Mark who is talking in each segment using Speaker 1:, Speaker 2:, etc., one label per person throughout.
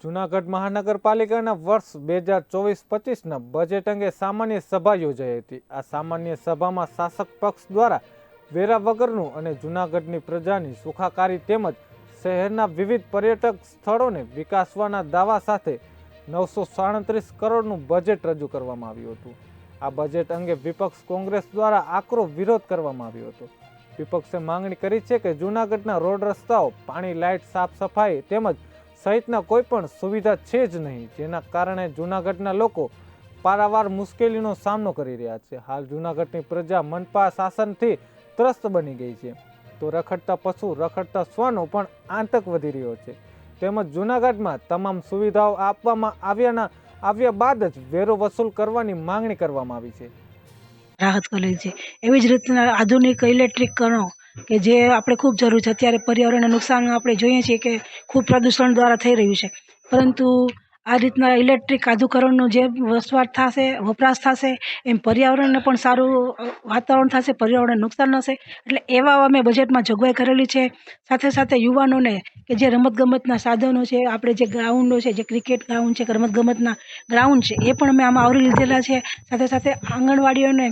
Speaker 1: જૂનાગઢ મહાનગરપાલિકાના વર્ષ બે હજાર ચોવીસ પચીસના બજેટ અંગે સામાન્ય સભા યોજાઈ હતી. આ સામાન્ય સભામાં શાસક પક્ષ દ્વારા વેરા વગરનું અને જૂનાગઢની પ્રજાની સુખાકારી તેમજ શહેરના વિવિધ પર્યટક સ્થળોને વિકાસવાના દાવા સાથે નવસો સાડત્રીસ કરોડનું બજેટ રજૂ કરવામાં આવ્યું હતું. આ બજેટ અંગે વિપક્ષ કોંગ્રેસ દ્વારા આકરો વિરોધ કરવામાં આવ્યો હતો. વિપક્ષે માંગણી કરી છે કે જૂનાગઢના રોડ રસ્તાઓ, પાણી લાઇટ, સાફ સફાઈ તેમજ સહિતના કોઈ પણ સુવિધા છે જ નહીં, જેના કારણે જૂનાગઢના લોકો પારાવાર મુશ્કેલીનો સામનો કરી રહ્યા છે. હાલ જૂનાગઢની પ્રજા મનપા શાસનથી ત્રસ્ત બની ગઈ છે. તો રખડતા પશુ, રખડતા શ્વાનો પણ આતંક વધી રહ્યો છે. તેમજ જૂનાગઢમાં તમામ સુવિધાઓ આપવામાં આવ્યાના, આવ્યા બાદ જ વેરો વસૂલ કરવાની માંગણી કરવામાં આવી છે.
Speaker 2: રાહત કરેલી છે એવી જ રીતના આધુનિક ઇલેક્ટ્રિકરણો કે જે આપણે ખૂબ જરૂર છે. અત્યારે પર્યાવરણને નુકસાન આપણે જોઈએ છીએ કે ખૂબ પ્રદૂષણ દ્વારા થઈ રહ્યું છે. પરંતુ આ રીતના ઇલેક્ટ્રિક આધુકરણનો જે વસવાટ થશે, વપરાશ થશે, એમ પર્યાવરણને પણ સારું વાતાવરણ થશે, પર્યાવરણને નુકસાન થશે. એટલે એવા અમે બજેટમાં જોગવાઈ કરેલી છે. સાથે સાથે યુવાનોને કે જે રમતગમતના સાધનો છે, આપણે જે ગ્રાઉન્ડો છે, જે ક્રિકેટ ગ્રાઉન્ડ છે, રમતગમતના ગ્રાઉન્ડ છે, એ પણ અમે આમાં આવરી લીધેલા છે. સાથે સાથે આંગણવાડીઓને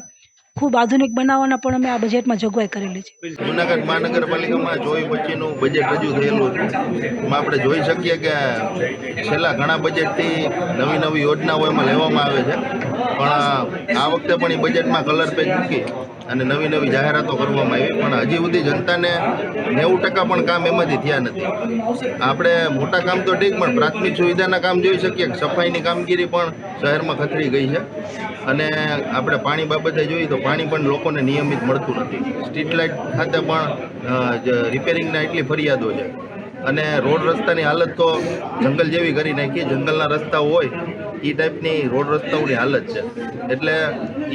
Speaker 2: ખૂબ આધુનિક બનાવવાના પણ અમે આ બજેટમાં જોગવાઈ કરેલી છે.
Speaker 3: જૂનાગઢ મહાનગરપાલિકામાં ચોવીસ પચીસનું બજેટ રજૂ થયેલું એમાં આપણે જોઈ શકીએ કે છેલ્લા ઘણા બજેટથી નવી નવી યોજનાઓ એમાં લેવામાં આવે છે. પણ આ વખતે પણ એ બજેટમાં કલર પેજ મૂકી અને નવી નવી જાહેરાતો કરવામાં આવી. પણ હજી સુધી જનતાને નેવું ટકા પણ કામ એમાંથી થયા નથી. આપણે મોટા કામ તો ઠીક, પણ પ્રાથમિક સુવિધાના કામ જોઈ શકીએ સફાઈની કામગીરી પણ શહેરમાં ખતરી ગઈ છે. અને આપણે પાણી બાબતે જોઈએ તો પાણી પણ લોકોને નિયમિત મળતું નથી. સ્ટ્રીટ લાઇટ ખાતે પણ રિપેરિંગના એટલી ફરિયાદો છે. અને રોડ રસ્તાની હાલત તો જંગલ જેવી કરી નાખી. જંગલના રસ્તા હોય એ ટાઈપની રોડ રસ્તાઓની હાલત છે. એટલે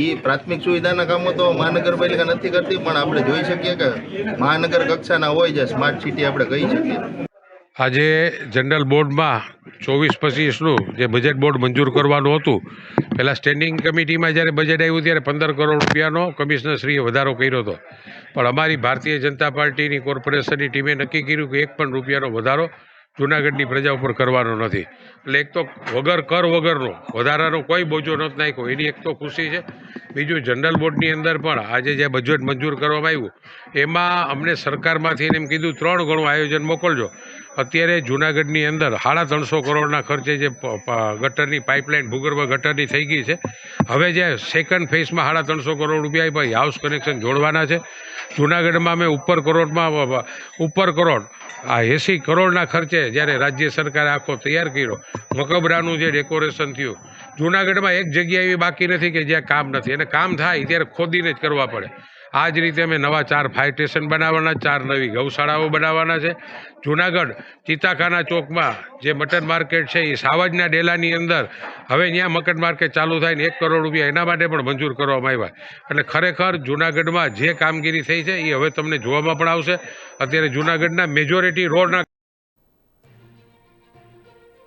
Speaker 3: એ પ્રાથમિક સુવિધાના કામો તો મહાનગરપાલિકા નથી કરતી, પણ આપણે જોઈ શકીએ કે મહાનગર કક્ષાના હોય જે સ્માર્ટ સિટી આપણે કહી શકીએ.
Speaker 4: આજે જનરલ બોર્ડમાં ચોવીસ પચીસનું જે બજેટ બોર્ડ મંજૂર કરવાનું હતું પહેલાં સ્ટેન્ડિંગ કમિટીમાં જ્યારે બજેટ આવ્યું ત્યારે પંદર કરોડ રૂપિયાનો કમિશનરશ્રીએ વધારો કર્યો હતો. પણ અમારી ભારતીય જનતા પાર્ટીની કોર્પોરેશનની ટીમે નક્કી કર્યું કે એક પણ રૂપિયાનો વધારો જૂનાગઢની પ્રજા ઉપર કરવાનો નથી. એટલે એક તો વગર કર વગરનો, વધારાનો કોઈ બોજો નથી નાખ્યો. એની એક તો ખુશી છે. બીજું જનરલ બોર્ડની અંદર પણ આજે જે બજેટ મંજૂર કરવામાં આવ્યું, એમાં અમને સરકારમાંથી એમ કીધું, ત્રણ ગણું આયોજન મોકલજો. અત્યારે જૂનાગઢની અંદર સાડા ત્રણસો કરોડના ખર્ચે જે ગટરની પાઇપલાઇન, ભૂગર્ભ ગટરની થઈ ગઈ છે. હવે જે સેકન્ડ ફેઝમાં સાડા ત્રણસો કરોડ રૂપિયા હાઉસ કનેક્શન જોડવાના છે. જૂનાગઢમાં અમે ઉપર કરોડમાં ઉપર કરોડ. આ એંસી કરોડના ખર્ચે જ્યારે રાજ્ય સરકારે આખો તૈયાર કર્યો, મકબરાનું જે ડેકોરેશન થયું, જૂનાગઢમાં એક જગ્યા એવી બાકી નથી કે જ્યાં કામ નથી. અને કામ થાય ત્યારે ખોદીને જ કરવા પડે. આ જ રીતે અમે નવા ચાર ફાયર સ્ટેશન બનાવવાના, ચાર નવી ગૌશાળાઓ બનાવવાના છે. જૂનાગઢ, ચિત્તાખાના ચોકમાં જે મટન માર્કેટ છે, એ સાવજના ડેલાની અંદર હવે ત્યાં મટન માર્કેટ ચાલુ થાય ને એક કરોડ રૂપિયા એના માટે પણ મંજૂર કરવામાં આવ્યા. એટલે ખરેખર જૂનાગઢમાં જે કામગીરી થઈ છે, એ હવે તમને જોવામાં પણ આવશે. અત્યારે જૂનાગઢના મેજોરિટી રોડના